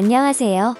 안녕하세요.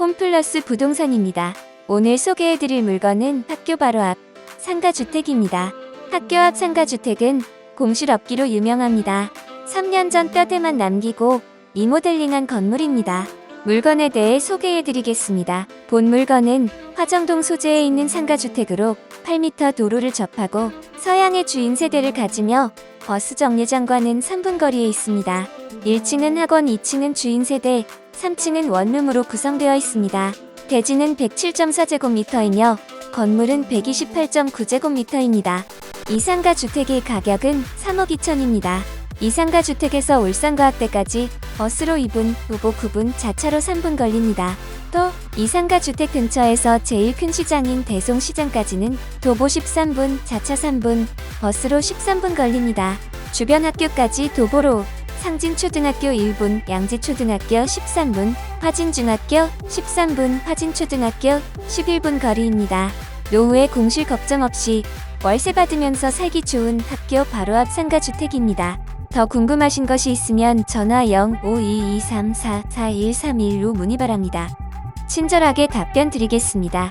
홈플러스 부동산입니다. 오늘 소개해드릴 물건은 학교 바로 앞 상가주택입니다. 학교 앞 상가주택은 공실 없기로 유명합니다. 3년 전 뼈대만 남기고 리모델링한 건물입니다. 물건에 대해 소개해드리겠습니다. 본 물건은 화정동 소재에 있는 상가주택으로 8m 도로를 접하고 서양의 주인 세대를 가지며 버스 정류장과는 3분 거리에 있습니다. 1층은 학원, 2층은 주인 세대, 3층은 원룸으로 구성되어 있습니다. 대지는 107.4제곱미터이며 건물은 128.9제곱미터입니다. 이 상가 주택의 가격은 3억 2천입니다. 이 상가 주택에서 울산과학대까지 버스로 2분, 도보 9분, 자차로 3분 걸립니다. 또 이 상가 주택 근처에서 제일 큰 시장인 대송시장까지는 도보 13분, 자차 3분, 버스로 13분 걸립니다. 주변 학교까지 도보로 상진초등학교 1분, 양지초등학교 13분, 화진중학교 13분, 화진초등학교 11분 거리입니다. 노후의 공실 걱정 없이 월세 받으면서 살기 좋은 학교 바로 앞 상가주택입니다. 더 궁금하신 것이 있으면 전화 05223444131로 문의 바랍니다. 친절하게 답변 드리겠습니다.